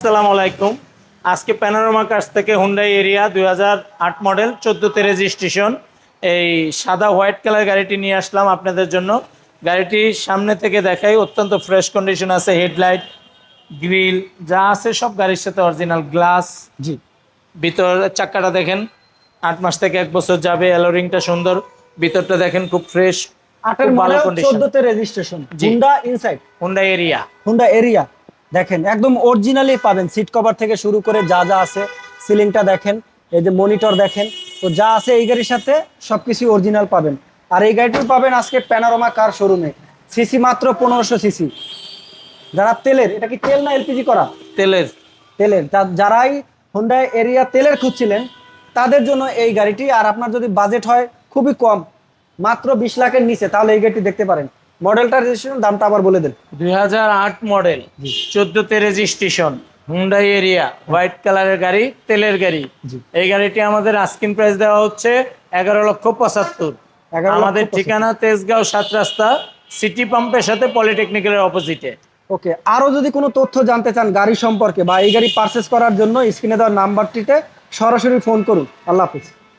আসসালামু আলাইকুম। আজকে প্যানোরামা কার্স থেকে হুন্ডাই এরিয়া দুই আট মডেল চোদ্দোতে রেজিস্ট্রেশন এই সাদা হোয়াইট কালার গাড়িটি নিয়ে আসলাম আপনাদের জন্য। গাড়িটি সামনে থেকে দেখাই অত্যন্ত ফ্রেশ কন্ডিশন আছে হেডলাইট গ্রিল যা আছে সব গাড়ির সাথে অরিজিনাল গ্লাস জি। ভিতর চাক্কাটা দেখেন আট মাস থেকে এক বছর যাবে অ্যালোরিংটা সুন্দর। ভিতরটা দেখেন খুব ফ্রেশ আটের ভালো condition চোদ্দতে registration Honda inside Hyundai area Honda area দেখেন একদম অরিজিনালি পাবেন। সিট কভার থেকে শুরু করে যা যা আছে সিলিংটা দেখেন এই যে মনিটর দেখেন তো যা আছে এই গাড়ির সাথে সবকিছু অরিজিনাল পাবেন। আর এই গাড়িটিও পাবেন আজকে প্যানোরামা কার শোরুমে সিসি মাত্র পনেরোশো সিসি যারা তেলের এটা কি তেল না এলপিজি করা? তেলের। তেলের। যারাই হুন্ডা এরিয়া তেলের খুঁজছিলেন তাদের জন্য এই গাড়িটি আর আপনার যদি বাজেট হয় খুবই কম মাত্র বিশ লাখের নিচে তাহলে এই গাড়িটি দেখতে পারেন। মডেলটা রেজিস্ট্রেশন দামটা আবার বলে দেন। দুই হাজার আট মডেল চোদ্দতে রেজিস্ট্রেশন হুন্ডাই এরিয়া হোয়াইট কালারের গাড়ি তেলের গাড়ি। এই গাড়িটি আমাদের আস্কিন প্রাইস দেওয়া হচ্ছে এগারো লক্ষ পঁচাত্তর। 11 আমাদের ঠিকানা তেজগাঁও সাত রাস্তা সিটি পাম্পের সাথে পলিটেকনিক্যালের অপোজিটে ওকে আরও যদি কোনো তথ্য জানতে চান গাড়ি সম্পর্কে বা এই গাড়ি পারচেস করার জন্য স্ক্রিনে দেওয়ার নাম্বারটিতে সরাসরি ফোন করুন। আল্লাহ হাফিজ।